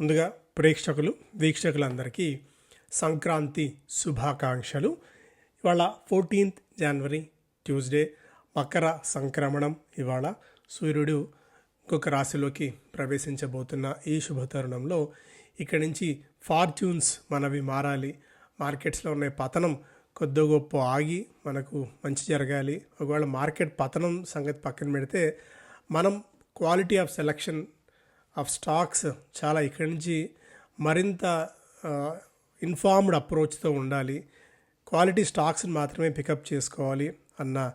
ముందుగా ప్రేక్షకులు వీక్షకులందరికీ సంక్రాంతి శుభాకాంక్షలు. ఇవాళ ఫోర్టీన్త్ జనవరి ట్యూస్డే మకర సంక్రమణం. ఇవాళ సూర్యుడు ఇంకొక రాశిలోకి ప్రవేశించబోతున్న ఈ శుభతరుణంలో ఇక్కడి నుంచి ఫార్చ్యూన్స్ మనవి మారాలి. మార్కెట్స్లో ఉన్న పతనం కొద్ది గొప్ప ఆగి మనకు మంచి జరగాలి. ఒకవేళ మార్కెట్ పతనం సంగతి పక్కన పెడితే మనం quality of selection of stocks చాలా ఇక్కడి నుంచి మరింత ఇన్ఫార్మ్డ్ అప్రోచ్తో ఉండాలి. క్వాలిటీ స్టాక్స్ని మాత్రమే పికప్ చేసుకోవాలి అన్న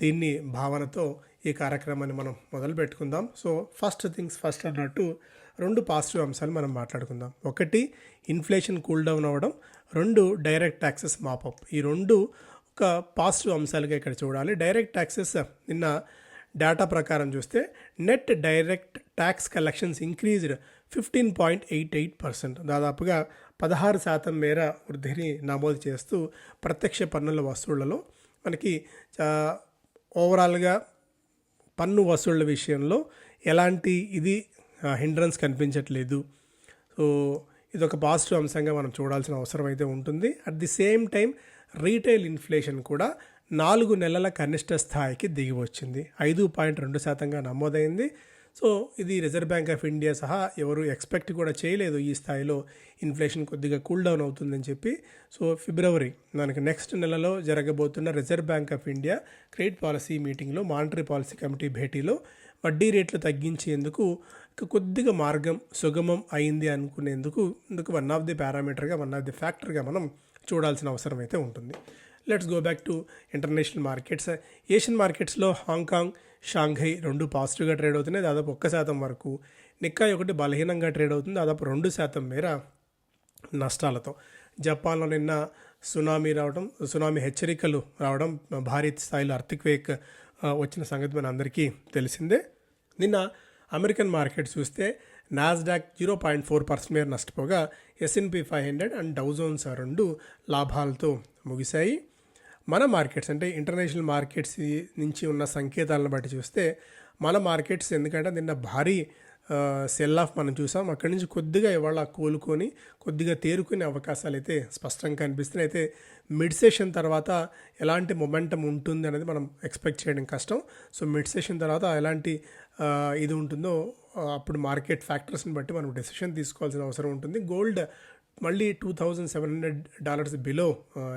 దీన్ని భావనతో ఈ కార్యక్రమాన్ని మనం మొదలు పెట్టుకుందాం. సో ఫస్ట్ థింగ్స్ ఫస్ట్ అన్నట్టు రెండు పాజిటివ్ అంశాలు మనం మాట్లాడుకుందాం. ఒకటి ఇన్ఫ్లేషన్ కూల్ డౌన్ అవ్వడం. రెండు డైరెక్ట్ ట్యాక్సెస్ మాపప్. ఈ రెండు ఒక పాజిటివ్ అంశాలుగా ఇక్కడ చూడాలి. డైరెక్ట్ ట్యాక్సెస్ నిన్న డేటా ప్రకారం చూస్తే net direct tax collections increased fifteen point eight eight percent దాదాపుగా పదహారు శాతం మేర వృద్ధిని నమోదు చేస్తూ ప్రత్యక్ష పన్నుల వసూళ్ళలో మనకి ఓవరాల్గా పన్ను వసూళ్ళ విషయంలో ఎలాంటి ఇది హిండ్రన్స్ కనిపించట్లేదు. సో ఇది ఒక పాజిటివ్ అంశంగా మనం చూడాల్సిన అవసరం అయితే ఉంటుంది. At the same time retail inflation కూడా నాలుగు నెలల కనిష్ట స్థాయికి దిగి వచ్చింది. ఐదు పాయింట్ రెండు శాతంగా నమోదైంది. సో ఇది రిజర్వ్ బ్యాంక్ ఆఫ్ ఇండియా సహా ఎవరు ఎక్స్పెక్ట్ కూడా చేయలేదు ఈ స్థాయిలో ఇన్ఫ్లేషన్ కొద్దిగా కూల్ డౌన్ అవుతుందని చెప్పి. సో ఫిబ్రవరి మనకి నెక్స్ట్ నెలలో జరగబోతున్న Reserve Bank of India credit policy మీటింగ్లో మానిటరీ పాలసీ కమిటీ భేటీలో వడ్డీ రేట్లు తగ్గించేందుకు కొద్దిగా మార్గం సుగమం అయింది అనుకునేందుకు ఇందుకు వన్ ఆఫ్ ది పారామీటర్గా వన్ ఆఫ్ ది ఫ్యాక్టర్గా మనం చూడాల్సిన అవసరం అయితే ఉంటుంది. Let's go back to international markets Asian మార్కెట్స్లో హాంకాంగ్ షాంఘై రెండు పాజిటివ్గా ట్రేడ్ అవుతున్నాయి. దాదాపు ఒక్క శాతం వరకు నిక్కాయ్ ఒకటి బలహీనంగా ట్రేడ్ అవుతుంది. దాదాపు రెండు శాతం మేర నష్టాలతో. జపాన్లో నిన్న సునామీ రావడం సునామీ హెచ్చరికలు రావడం భారీ స్థాయిలో అర్థక్వేక్ వచ్చిన సంగతి మన అందరికీ తెలిసిందే. నిన్న అమెరికన్ మార్కెట్ చూస్తే Nasdaq zero point four percent మేర నష్టపోగా S and P five hundred and Dow Jones రెండు లాభాలతో ముగిశాయి. మన మార్కెట్స్ అంటే ఇంటర్నేషనల్ మార్కెట్స్ నుంచి ఉన్న సంకేతాలను బట్టి చూస్తే మన మార్కెట్స్ ఎందుకంటే నిన్న భారీ సెల్ ఆఫ్ మనం చూసాం. అక్కడి నుంచి కొద్దిగా ఇవాళ కోలుకొని కొద్దిగా తేరుకునే అవకాశాలు అయితే స్పష్టంగా కనిపిస్తున్నాయి. అయితే మిడ్ సెషన్ తర్వాత ఎలాంటి మొమెంటం ఉంటుంది అనేది మనం ఎక్స్పెక్ట్ చేయడం కష్టం. సో మిడ్ సెషన్ తర్వాత ఎలాంటి ఇది ఉంటుందో అప్పుడు మార్కెట్ ఫ్యాక్టర్స్ని బట్టి మనం డెసిషన్ తీసుకోవాల్సిన అవసరం ఉంటుంది. గోల్డ్ మళ్ళీ two thousand seven hundred dollars below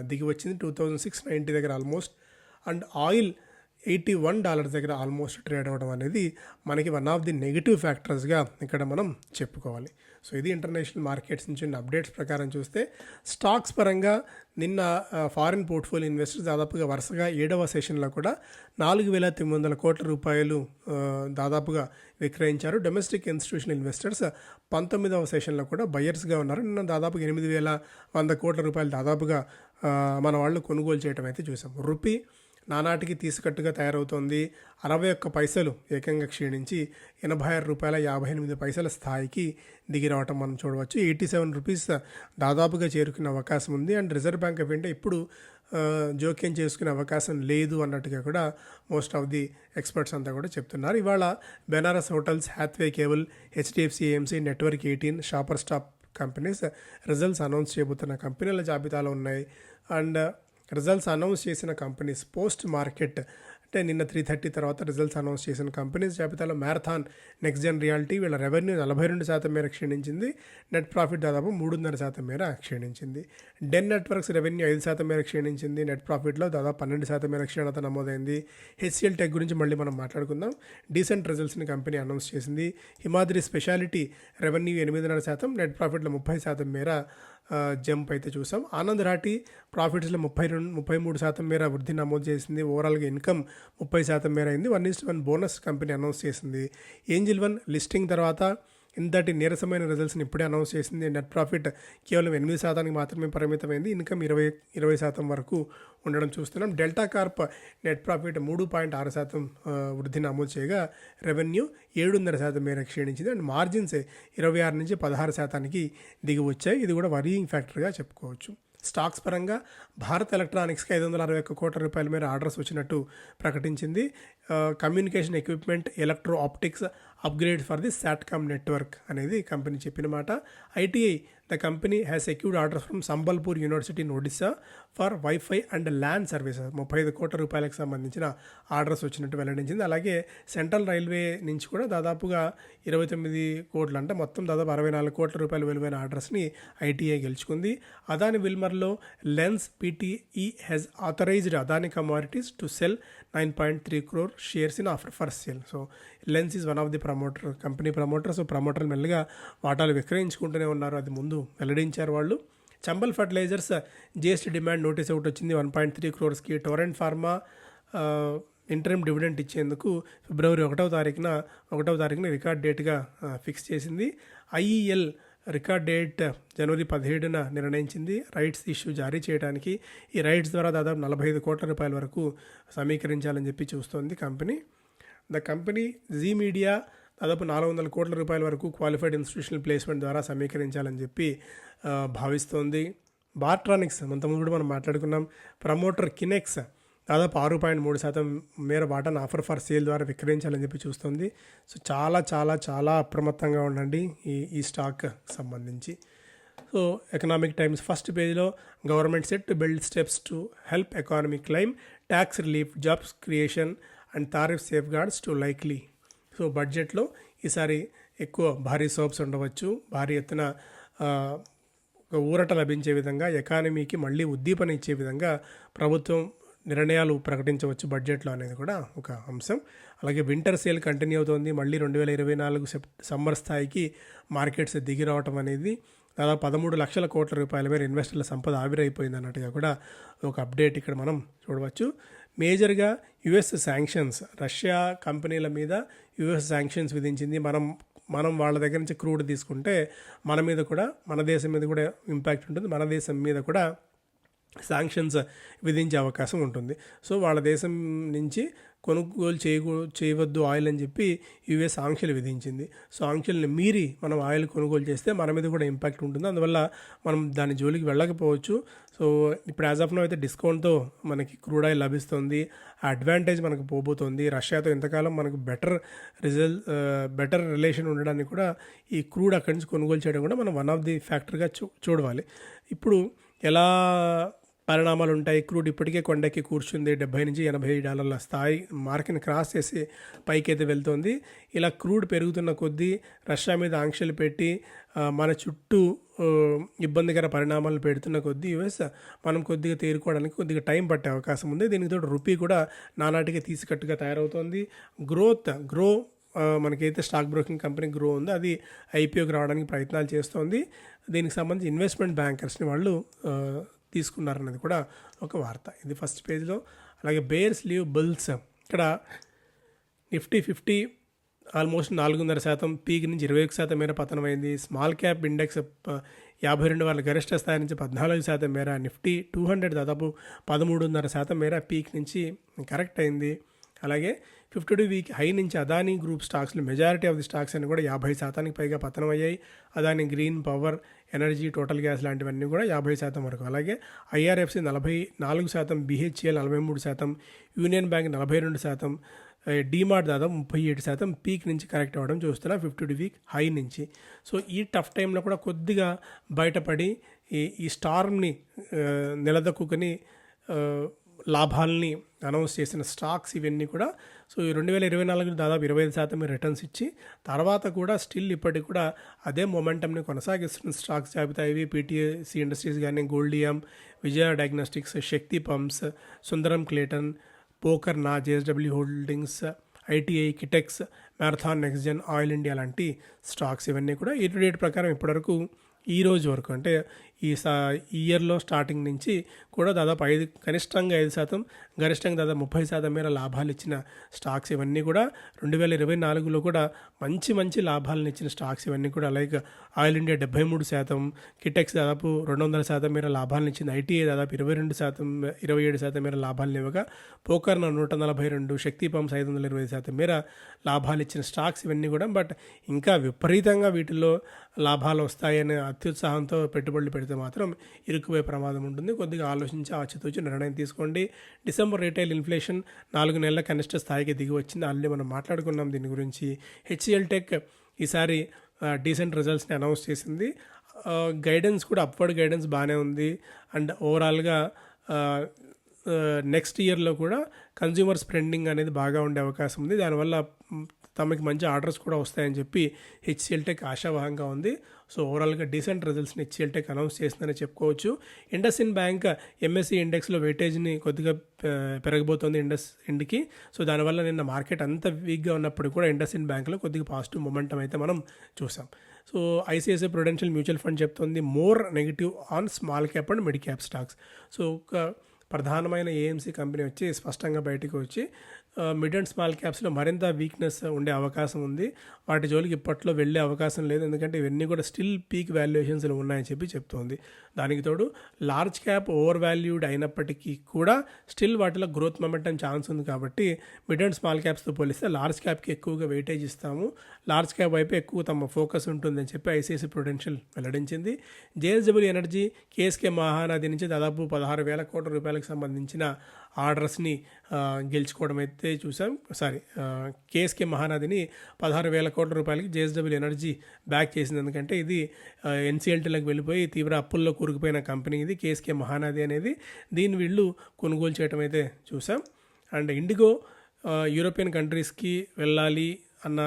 దిగి వచ్చింది టూ థౌజండ్ సిక్స్ నైంటీ దగ్గర almost and oil eighty one dollars దగ్గర ఆల్మోస్ట్ ట్రేడ్ అవ్వడం అనేది మనకి వన్ ఆఫ్ ది నెగిటివ్ ఫ్యాక్టర్స్గా ఇక్కడ మనం చెప్పుకోవాలి. సో ఇది ఇంటర్నేషనల్ మార్కెట్స్ నుంచి అప్డేట్స్ ప్రకారం చూస్తే స్టాక్స్ పరంగా నిన్న ఫారిన్ పోర్ట్ఫోలియో ఇన్వెస్టర్స్ దాదాపుగా వరుసగా ఏడవ సెషన్లో కూడా నాలుగు వేల తొమ్మిది వందల కోట్ల రూపాయలు దాదాపుగా విక్రయించారు. డొమెస్టిక్ ఇన్స్టిట్యూషనల్ ఇన్వెస్టర్స్ పంతొమ్మిదవ సెషన్లో కూడా బయర్స్గా ఉన్నారు. నిన్న దాదాపుగా ఎనిమిది వేల వంద కోట్ల రూపాయలు దాదాపుగా మన వాళ్ళు కొనుగోలు చేయడం అయితే చూసాం. రూపీ నానాటికి తీసుకట్టుగా తయారవుతోంది. అరవై ఒక్క పైసలు ఏకంగా క్షీణించి ఎనభై ఆరు రూపాయల యాభై ఎనిమిది పైసల స్థాయికి దిగి రావటం మనం చూడవచ్చు. ఎయిటీ సెవెన్ రూపీస్ దాదాపుగా చేరుకునే అవకాశం ఉంది. And Reserve Bank of India ఇప్పుడు జోక్యం చేసుకునే అవకాశం లేదు అన్నట్టుగా కూడా మోస్ట్ ఆఫ్ ది ఎక్స్పర్ట్స్ అంతా కూడా చెప్తున్నారు. ఇవాళ Benares Hotels Hathway Cable HDFC AMC Network eighteen Shoppers Stop companies results announce చేయబోతున్న కంపెనీల జాబితాలో ఉన్నాయి. అండ్ రిజల్ట్స్ అనౌన్స్ చేసిన కంపెనీస్ పోస్ట్ మార్కెట్ అంటే నిన్న త్రీ థర్టీ తర్వాత రిజల్ట్స్ అనౌన్స్ చేసిన కంపెనీస్ జాబితాలో మ్యారథాన్ నెక్స్ట్ జన్ రియాలిటీ వీళ్ళ రెవెన్యూ నలభై రెండు శాతం మేర క్షీణించింది. నెట్ ప్రాఫిట్ దాదాపు మూడున్నర శాతం మేర క్షీణించింది. డెన్ నెట్వర్క్స్ రెవెన్యూ ఐదు శాతం మేర క్షీణించింది. నెట్ ప్రాఫిట్లో దాదాపు పన్నెండు శాతం మేర క్షీణత నమోదైంది. హెచ్సిఎల్ టెక్ గురించి మళ్ళీ మనం మాట్లాడుకుందాం. డీసెంట్ రిజల్ట్స్ని కంపెనీ అనౌన్స్ చేసింది. హిమాద్రి స్పెషాలిటీ రెవెన్యూ ఎనిమిదిన్నర శాతం నెట్ ప్రాఫిట్లో ముప్పై శాతం మేర జంప్ అయితే చూసాం. ఆనంద్ రాటి ప్రాఫిట్స్లో ముప్పై రెండు ముప్పై మూడు శాతం మేర వృద్ధి నమోదు చేసింది. ఓవరాల్గా ఇన్కమ్ ముప్పై శాతం మేర అయింది one is to one bonus company announce చేసింది. ఏంజిల్ వన్ లిస్టింగ్ తర్వాత ఇంతటి నీరసమైన రిజల్ట్స్ని ఇప్పుడే అనౌన్స్ చేసింది. నెట్ ప్రాఫిట్ కేవలం ఎనిమిది శాతానికి మాత్రమే పరిమితమైంది. ఇన్కమ్ ఇరవై ఇరవై శాతం వరకు ఉండడం చూస్తున్నాం. డెల్టా కార్ప్ నెట్ ప్రాఫిట్ మూడు పాయింట్ ఆరు శాతం వృద్ధి నమోదు చేయగా రెవెన్యూ ఏడున్నర శాతం మేర క్షీణించింది. అండ్ మార్జిన్స్ ఇరవై ఆరు నుంచి పదహారు శాతానికి దిగి వచ్చాయి. ఇది కూడా వరీయింగ్ ఫ్యాక్టర్గా చెప్పుకోవచ్చు. స్టాక్స్ పరంగా భారత్ ఎలక్ట్రానిక్స్కి ఐదు వందల అరవై ఒక్క కోట్ల రూపాయల మేర ఆర్డర్స్ వచ్చినట్టు ప్రకటించింది. Communication equipment electro optics upgrade for the satcom network అనేది కంపెనీ చెప్పిన మాట. ITI the company has secured order from Sambalpur university in Odisha for wifi and land services ముప్పై ఐదు కోట్ల రూపాయలకు సంబంధించిన ఆర్డర్స్ వచ్చినట్టు వెల్లడించింది. అలాగే సెంట్రల్ రైల్వే నుంచి కూడా దాదాపుగా ఇరవై తొమ్మిది కోట్లు అంటే మొత్తం దాదాపు అరవై నాలుగు కోట్ల రూపాయల విలువైన ఆర్డర్స్ని ఐటీఐ గెలుచుకుంది. Adani విల్మర్లో Lens PTE has authorised Adani Commodities to sell nine point three crore shares in offer for sale so Lens is one of the promoter company promoter so promoter మెల్లగా వాటాలు విక్రయించుకుంటూనే ఉన్నారు. అది ముందు వెల్లడించారు వాళ్ళు. Chambal fertilisers GST demand notice ఒకటి వచ్చింది. వన్ పాయింట్ త్రీ క్రోర్స్కి టోరెంట్ ఫార్మా ఇంటర్మ్ డివిడెంట్ ఇచ్చేందుకు ఫిబ్రవరి ఒకటవ తారీఖున ఒకటవ తారీఖున రికార్డ్ డేట్గా ఫిక్స్ చేసింది. ఐఈఎల్ రికార్డ్ డేట్ జనవరి పదిహేడున నిర్ణయించింది. రైట్స్ ఇష్యూ జారీ చేయడానికి ఈ రైట్స్ ద్వారా దాదాపు నలభై ఐదు కోట్ల రూపాయల వరకు సమీకరించాలని చెప్పి చూస్తోంది company. The company Zee Media దాదాపు నాలుగు వందల కోట్ల రూపాయల వరకు క్వాలిఫైడ్ ఇన్స్టిట్యూషనల్ ప్లేస్మెంట్ ద్వారా సమీకరించాలని చెప్పి భావిస్తోంది. బార్ట్రానిక్స్ అంతకుముందు కూడా మనం మాట్లాడుకున్నాం. ప్రమోటర్ కినెక్స్ దాదాపు ఆరు పాయింట్ మూడు శాతం మేర వాటాను ఆఫర్ ఫర్ సేల్ ద్వారా విక్రయించాలని చెప్పి చూస్తుంది. సో చాలా చాలా చాలా అప్రమత్తంగా ఉండండి ఈ ఈ స్టాక్ సంబంధించి. సో ఎకనామిక్ టైమ్స్ ఫస్ట్ పేజ్లో government set to build steps to help economy claim tax relief jobs creation and tariff safeguards to likely so బడ్జెట్లో ఈసారి ఎక్కువ భారీ సోప్స్ ఉండవచ్చు. భారీ ఎత్తున ఒక ఊరట లభించే విధంగా ఎకానమీకి మళ్ళీ ఉద్దీపన ఇచ్చే విధంగా ప్రభుత్వం నిర్ణయాలు ప్రకటించవచ్చు బడ్జెట్లో అనేది కూడా ఒక అంశం. అలాగే వింటర్ సేల్ కంటిన్యూ అవుతోంది. మళ్ళీ రెండు వేల ఇరవై నాలుగు సెప్ సమ్మర్ స్థాయికి మార్కెట్స్ దిగి రావటం అనేది దాదాపు పదమూడు లక్షల కోట్ల రూపాయల మేర ఇన్వెస్టర్ల సంపద ఆవిరైపోయింది అన్నట్టుగా కూడా ఒక అప్డేట్ ఇక్కడ మనం చూడవచ్చు. మేజర్గా యుఎస్ శాంక్షన్స్ రష్యా కంపెనీల మీద యుఎస్ శాంక్షన్స్ విధించింది. మనం మనం వాళ్ళ దగ్గర నుంచి క్రూడ్ తీసుకుంటే మన మీద కూడా మన దేశం మీద కూడా ఇంపాక్ట్ ఉంటుంది. మన దేశం మీద కూడా శాంక్షన్స్ విధించే అవకాశం ఉంటుంది. సో వాళ్ళ దేశం నుంచి కొనుగోలు చేయకూ చేయవద్దు ఆయిల్ అని చెప్పి యుఎస్ ఆంక్షలు విధించింది. సో ఆంక్షల్ని మీరి మనం ఆయిల్ కొనుగోలు చేస్తే మన మీద కూడా ఇంపాక్ట్ ఉంటుంది. అందువల్ల మనం దాని జోలికి వెళ్ళకపోవచ్చు. సో ఇప్పుడు యాజ్ ఆఫ్ నో అయితే డిస్కౌంట్తో మనకి క్రూడ్ ఆయిల్ లభిస్తుంది. ఆ అడ్వాంటేజ్ మనకు పోబోతోంది. రష్యాతో ఇంతకాలం మనకు బెటర్ రిజల్ట్ బెటర్ రిలేషన్ ఉండడానికి కూడా ఈ క్రూడ్ అక్కడి నుంచి కొనుగోలు చేయడం కూడా మనం వన్ ఆఫ్ ది ఫ్యాక్టర్గా చూ చూడవాలి. ఇప్పుడు ఎలా పరిణామాలు ఉంటాయి క్రూడ్ ఇప్పటికే కొండకి కూర్చుంది. డెబ్బై నుంచి ఎనభై డాలర్ల స్థాయి మార్కెట్ని క్రాస్ చేసి పైకైతే వెళ్తుంది. ఇలా క్రూడ్ పెరుగుతున్న కొద్దీ రష్యా మీద ఆంక్షలు పెట్టి మన చుట్టూ ఇబ్బందికర పరిణామాలు పెడుతున్న కొద్దీ యుఎస్ మనం కొద్దిగా తేరుకోవడానికి కొద్దిగా టైం పట్టే అవకాశం ఉంది. దీనికి తోడు రూపీ కూడా నానాటికి తీసికట్టుగా తయారవుతోంది. గ్రోత్ గ్రో మనకైతే స్టాక్ బ్రోకింగ్ కంపెనీ గ్రో ఉందో. అది ఐపీఓకి రావడానికి ప్రయత్నాలు చేస్తోంది. దీనికి సంబంధించి ఇన్వెస్ట్మెంట్ బ్యాంకర్స్ని వాళ్ళు తీసుకున్నారన్నది కూడా ఒక వార్త. ఇది ఫస్ట్ పేజ్లో అలాగే బేర్స్ లీవ్ బుల్స్ ఇక్కడ నిఫ్టీ ఫిఫ్టీ ఆల్మోస్ట్ నాలుగున్నర శాతం పీక్ నుంచి ఇరవై ఒక శాతం మేర పతనమైంది. స్మాల్ క్యాప్ ఇండెక్స్ యాభై రెండు వాళ్ళ గరిష్ట స్థాయి నుంచి పద్నాలుగు శాతం మేర నిఫ్టీ టూ హండ్రెడ్ దాదాపు పదమూడున్నర శాతం మేర పీక్ నుంచి కరెక్ట్ అయింది. అలాగే ఫిఫ్టీ టూ వీక్ హై నుంచి అదానీ గ్రూప్ స్టాక్స్లు మెజారిటీ ఆఫ్ ది స్టాక్స్ అన్ని కూడా యాభై శాతానికి పైగా పతనం అయ్యాయి Adani Green Power Energy Total Gas లాంటివన్నీ కూడా యాభై శాతం వరకు. అలాగే ఐఆర్ఎఫ్సి నలభై నాలుగు శాతం బిహెచ్ఎల్ నలభై మూడు శాతం యూనియన్ బ్యాంక్ నలభై రెండు శాతం డీమార్ట్ దాదాపు ముప్పై ఏడు శాతం పీక్ నుంచి కరెక్ట్ అవ్వడం చూస్తున్నా ఫిఫ్టీ టూ వీక్ హై నుంచి. సో ఈ టఫ్ టైంలో కూడా కొద్దిగా బయటపడి ఈ ఈ స్టార్మ్ని నిలదొక్కుని లాభాలని అనౌన్స్ చేసిన స్టాక్స్ ఇవన్నీ కూడా. సో ఈ రెండు వేల ఇరవై నాలుగు దాదాపు ఇరవై ఐదు శాతం రిటర్న్స్ ఇచ్చి తర్వాత కూడా స్టిల్ ఇప్పటికి కూడా అదే మొమెంటమ్ని కొనసాగిస్తున్న స్టాక్స్ జాబితా ఇవి పీటీసీ ఇండస్ట్రీస్ కానీ Goldiam Vijaya Diagnostics Shakti Pumps Sundaram Clayton Pokarna JSW Holdings ITI Kitex Marathon Nextgen Oil India లాంటి స్టాక్స్ ఇవన్నీ కూడా ఈ డేట్ ప్రకారం ఇప్పటివరకు ఈ రోజు వరకు అంటే ఈ సా ఇయర్లో స్టార్టింగ్ నుంచి కూడా దాదాపు ఐదు కనిష్టంగా ఐదు శాతం గరిష్టంగా దాదాపు ముప్పై శాతం మేర లాభాలు ఇచ్చిన స్టాక్స్ ఇవన్నీ కూడా రెండు వేల ఇరవై నాలుగులో కూడా మంచి మంచి లాభాలను ఇచ్చిన స్టాక్స్ ఇవన్నీ కూడా లైక్ ఆయిల్ ఇండియా డెబ్బై మూడు శాతం కిటెక్స్ దాదాపు రెండు వందల శాతం మేర లాభాలను ఇచ్చింది ఐటీఐ దాదాపు ఇరవై రెండు శాతం ఇరవై ఏడు శాతం మేర లాభాలను ఇవ్వగా పోకర్న నూట నలభై రెండు శక్తి పంప్స్ ఐదు వందల ఇరవై శాతం మేర లాభాలు ఇచ్చిన స్టాక్స్ ఇవన్నీ కూడా బట్ ఇంకా విపరీతంగా వీటిల్లో లాభాలు వస్తాయని అత్యుత్సాహంతో పెట్టుబడులు అయితే మాత్రం ఇరుక్కుపోయే ప్రమాదం ఉంటుంది. కొద్దిగా ఆలోచించి ఆచితూచి నిర్ణయం తీసుకోండి. డిసెంబర్ రీటైల్ ఇన్ఫ్లేషన్ నాలుగు నెలల కనిష్ట స్థాయికి దిగి వచ్చింది. ఆల్రెడీ మనం మాట్లాడుకున్నాం దీని గురించి. హెచ్సిఎల్ టెక్ ఈసారి డీసెంట్ రిజల్ట్స్ని అనౌన్స్ చేసింది. గైడెన్స్ కూడా అప్వర్డ్ గైడెన్స్ బాగానే ఉంది. అండ్ ఓవరాల్గా నెక్స్ట్ ఇయర్లో కూడా కన్జ్యూమర్ స్పెండింగ్ అనేది బాగా ఉండే అవకాశం ఉంది. దానివల్ల తమకి మంచి ఆర్డర్స్ కూడా వస్తాయని చెప్పి హెచ్సిఎల్ టెక్ ఆశావహంగా ఉంది. సో ఓవరాల్గా డీసెంట్ రిజల్ట్స్ని హెచ్సిఎల్ టెక్ అనౌన్స్ చేసిందని చెప్పుకోవచ్చు. ఇండస్ ఇన్ బ్యాంక్ ఎంఎస్సి ఇండెక్స్లో వెయిటేజ్ని కొద్దిగా పెరగబోతోంది ఇండస్ ఇండ్కి. సో దానివల్ల నిన్న మార్కెట్ అంత వీక్గా ఉన్నప్పుడు కూడా ఇండస్ ఇన్ బ్యాంక్లో కొద్దిగా పాజిటివ్ మొమెంటం అయితే మనం చూసాం. So ICICI Prudential mutual fund చెప్తుంది more negative on small cap and mid cap stocks. So ఒక ప్రధానమైన ఏఎంసీ కంపెనీ వచ్చి స్పష్టంగా బయటకు వచ్చి మిడ్ అండ్ స్మాల్ క్యాప్స్లో మరింత వీక్నెస్ ఉండే అవకాశం ఉంది. వాటి జోలికి ఇప్పట్లో వెళ్ళే అవకాశం లేదు. ఎందుకంటే ఇవన్నీ కూడా స్టిల్ పీక్ వాల్యుయేషన్స్లో ఉన్నాయని చెప్పి చెప్తోంది. దానికి తోడు లార్జ్ క్యాప్ ఓవర్ వాల్యూడ్ అయినప్పటికీ కూడా స్టిల్ వాటిలో గ్రోత్ మొమెంటం ఛాన్స్ ఉంది కాబట్టి మిడ్ అండ్ స్మాల్ క్యాప్స్తో పోలిస్తే లార్జ్ క్యాప్కి ఎక్కువగా వెయిటేజ్ ఇస్తాము. లార్జ్ క్యాప్ వైపు ఎక్కువ తమ ఫోకస్ ఉంటుందని చెప్పి ఐసీఐసీ ప్రొడెన్షియల్ వెల్లడించింది. జేఎస్డబ్ల్యూ ఎనర్జీ కేఎస్కే మహానది నుంచి దాదాపు పదహారు వేల కోట్ల రూపాయలకు సంబంధించిన ఆర్డర్స్ని గెలుచుకోవడం అయితే చూసాం సారీ కేఎస్కే మహానదిని పదహారు వేల కోట్ల రూపాయలకి జేఎస్డబ్ల్యూ ఎనర్జీ బ్యాక్ చేసింది. ఎందుకంటే ఇది ఎన్సీఎల్టీలకు వెళ్ళిపోయి తీవ్ర అప్పుల్లో కూరుకుపోయిన కంపెనీ ఇది కేఎస్కే మహానది అనేది. దీన్ని వీళ్ళు కొనుగోలు చేయడం అయితే చూసాం అండ్ ఇండిగో యూరోపియన్ కంట్రీస్కి వెళ్ళాలి అన్న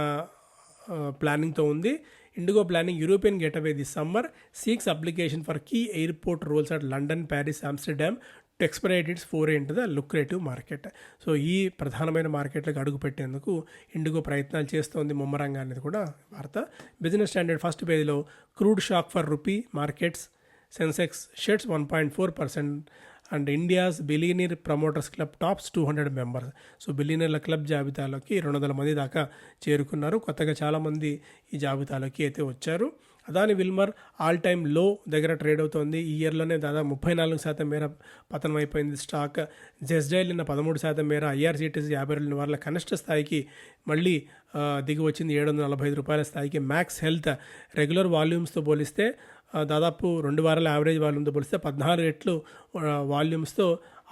ప్లానింగ్తో ఉంది. IndiGo planning European getaway the summer seeks application for key airport roles at London Paris Amsterdam to expedite its foray into the lucrative market. So ఈ ప్రధానమైన మార్కెట్లకు అడుగు పెట్టేందుకు ఇండిగో ప్రయత్నాలు చేస్తోంది ముమ్మరంగా అనేది కూడా వార్త. బిజినెస్ స్టాండర్డ్ ఫస్ట్ పేజీలో crude shock for rupee markets Sensex sheds one point four percent and India's billionaire promoters club tops two hundred members. So బిలీనియర్ల club జాబితాలోకి రెండు వందల మంది దాకా చేరుకున్నారు. కొత్తగా చాలామంది ఈ జాబితాలోకి అయితే వచ్చారు. అదాని విల్మర్ ఆల్ టైమ్లో దగ్గర ట్రేడ్ అవుతోంది. ఈ ఇయర్లోనే దాదాపు ముప్పై నాలుగు శాతం మేర పతనం అయిపోయింది స్టాక్. జెస్డైల్ నిన్న పదమూడు శాతం మేర ఐఆర్సీటీసీ యాభై రెండు వారాల కనిష్ట స్థాయికి మళ్ళీ దిగి వచ్చింది ఏడు వందల నలభై ఐదు రూపాయల స్థాయికి. మ్యాక్స్ హెల్త్ రెగ్యులర్ వాల్యూమ్స్తో పోలిస్తే దాదాపు రెండు వారాల యావరేజ్ వాల్యూమ్తో పోలిస్తే పద్నాలుగు రెట్లు వాల్యూమ్స్తో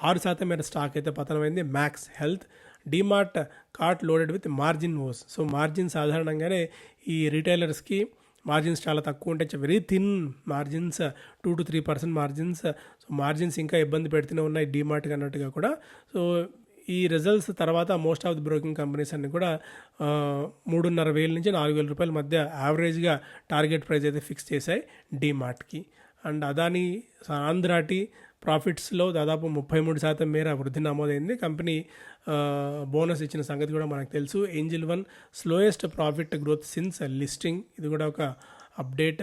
ఆరు శాతం మేర స్టాక్ అయితే పతనమైంది. Max Health DMart cart loaded with margin woes. So margin సాధారణంగానే ఈ రీటైలర్స్కి మార్జిన్స్ చాలా తక్కువ ఉంటాయి very thin margins two to three percent margins so margins ఇంకా ఇబ్బంది పెడుతూనే ఉన్నాయి డిమార్ట్ అన్నట్టుగా కూడా. సో ఈ రిజల్ట్స్ తర్వాత most of the broking companies అన్ని కూడా మూడున్నర వేల నుంచి నాలుగు వేల రూపాయల మధ్య యావరేజ్గా టార్గెట్ ప్రైస్ అయితే ఫిక్స్ చేశాయి డిమార్ట్కి అండ్ అదాని ఆంధ్రాటి ప్రాఫిట్స్లో దాదాపు ముప్పై మూడు శాతం మేర వృద్ధి నమోదైంది. కంపెనీ బోనస్ ఇచ్చిన సంగతి కూడా మనకు తెలుసు. Angel One slowest profit growth since listing. ఇది కూడా ఒక అప్డేట్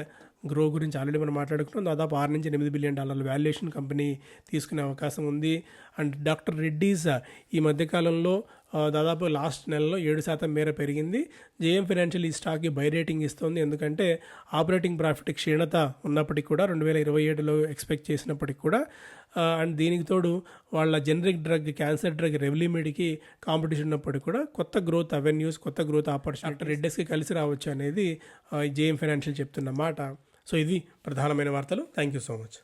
గ్రో గురించి ఆల్రెడీ మనం మాట్లాడుకున్నాం. దాదాపు ఆరు నుంచి ఎనిమిది బిలియన్ డాలర్ల వాల్యుయేషన్ కంపెనీ తీసుకునే అవకాశం ఉంది. అండ్ డాక్టర్ రెడ్డీస్ ఈ మధ్యకాలంలో దాదాపు లాస్ట్ నెలలో ఏడు శాతం మేర పెరిగింది. జేఎం ఫైనాన్షియల్ ఈ స్టాక్కి బై రేటింగ్ ఇస్తుంది. ఎందుకంటే ఆపరేటింగ్ ప్రాఫిట్ క్షీణత ఉన్నప్పటికీ కూడా రెండు వేల ఇరవై ఏడులో ఎక్స్పెక్ట్ చేసినప్పటికీ కూడా అండ్ దీనికి తోడు వాళ్ళ జనరిక్ డ్రగ్ క్యాన్సర్ డ్రగ్ రెవలిమిడ్కి కాంపిటీషన్ ఉన్నప్పటికీ కూడా కొత్త గ్రోత్ అవెన్యూస్ కొత్త గ్రోత్ ఆపర్చునిటీ రెడ్డెస్కి కలిసి రావచ్చు అనేది జేఎం ఫైనాన్షియల్ చెప్తున్న మాట. సో ఇది ప్రధానమైన వార్తలు. Thank you so much.